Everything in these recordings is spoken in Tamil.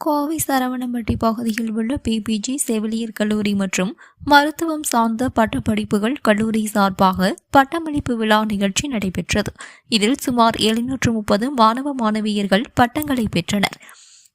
கோவை சரவணம்பட்டி பகுதியில் உள்ள பிபிஜி செவிலியர் கல்லூரி மற்றும் மருத்துவம் சார்ந்த பட்டப்படிப்புகள் கல்லூரி சார்பாக பட்டமளிப்பு விழா நிகழ்ச்சி நடைபெற்றது. இதில் சுமார் எழுநூற்று முப்பது மாணவ மாணவியர்கள் பட்டங்களை பெற்றனர்.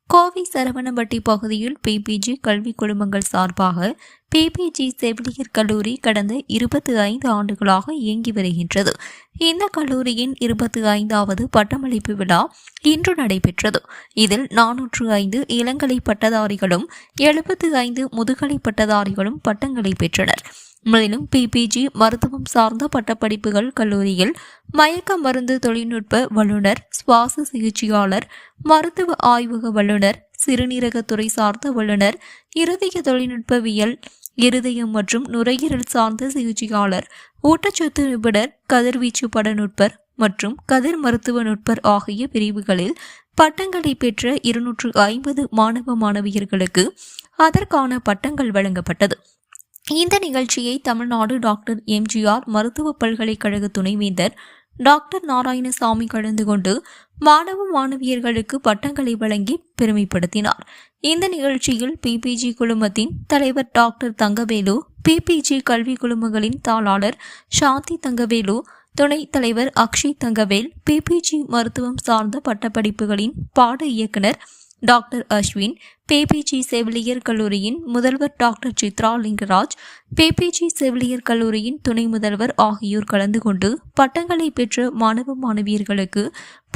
கோவை சரவணம்பட்டி பகுதியில் பிபிஜி கல்வி குழுமங்கள் சார்பாக பிபிஜி செவிலியர் கல்லூரி கடந்த இருபத்தி ஐந்து ஆண்டுகளாக இயங்கி வருகின்றது. இந்த கல்லூரியின் இருபத்தி ஐந்தாவது பட்டமளிப்பு விழா இன்று நடைபெற்றது. இதில் நானூற்று ஐந்து இளங்கலை பட்டதாரிகளும் எழுபத்து ஐந்து முதுகலை பட்டதாரிகளும் பட்டங்களை பெற்றனர். மேலும் பிபிஜி மருத்துவம் சார்ந்த பட்டப்படிப்புகள் கல்லூரியில் மயக்க மருந்து தொழில்நுட்ப வல்லுநர் சுவாச சிகிச்சையாளர் மருத்துவ ஆய்வக வல்லுநர் சிறுநீரகத்துறை சார்ந்த வல்லுநர் இருதய தொழில்நுட்பவியல் இருதயம் மற்றும் நுரையீரல் சார்ந்த சிகிச்சையாளர் ஊட்டச்சத்து நிபுணர் கதிர்வீச்சு படநுட்பர் மற்றும் கதிர் மருத்துவ நுட்பர் ஆகிய பிரிவுகளில் பட்டங்களை பெற்ற இருநூற்று ஐம்பது மாணவ மாணவியர்களுக்கு அதற்கான பட்டங்கள் வழங்கப்பட்டது. இந்த நிகழ்ச்சியை தமிழ்நாடு டாக்டர் எம்ஜிஆர் மருத்துவ பல்கலைக்கழக துணைவேந்தர் டாக்டர் நாராயணசாமி கலந்து கொண்டு மாணவ மாணவியர்களுக்கு பட்டங்களை வழங்கி பெருமைப்படுத்தினார். இந்த நிகழ்ச்சியில் பிபிஜி குழுமத்தின் தலைவர் டாக்டர் தங்கவேலு பிபிஜி கல்வி குழுமங்களின் தாளாளர் சாந்தி தங்கவேலு துணைத் தலைவர் அக்ஷய் தங்கவேல் பிபிஜி மருத்துவம் சார்ந்த பட்டப்படிப்புகளின் பாட இயக்குனர் டாக்டர் அஸ்வின் பேபிஜி செவிலியர் கல்லூரியின் முதல்வர் டாக்டர் சித்ரா லிங்கராஜ் பேபிஜி செவிலியர் கல்லூரியின் துணை முதல்வர் ஆகியோர் கலந்து கொண்டு பட்டங்களை பெற்ற மாணவ மாணவியர்களுக்கு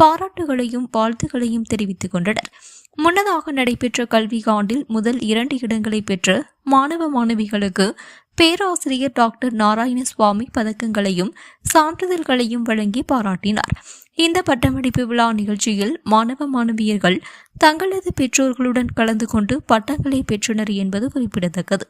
பாராட்டுகளையும் வாழ்த்துகளையும் தெரிவித்துக் கொண்டனர். முன்னதாக நடைபெற்ற கல்வி ஆண்டில் முதல் இரண்டு இடங்களை பெற்ற மாணவ மாணவிகளுக்கு பேராசிரியர் டாக்டர் நாராயணசுவாமி பதக்கங்களையும் சான்றிதழ்களையும் வழங்கி பாராட்டினார். இந்த பட்டமளிப்பு விழா நிகழ்ச்சியில் மாணவ மாணவியர்கள் தங்களது பெற்றோர்களுடன் கலந்து கொண்டு பட்டங்களை பெற்றனர் என்பது குறிப்பிடத்தக்கது.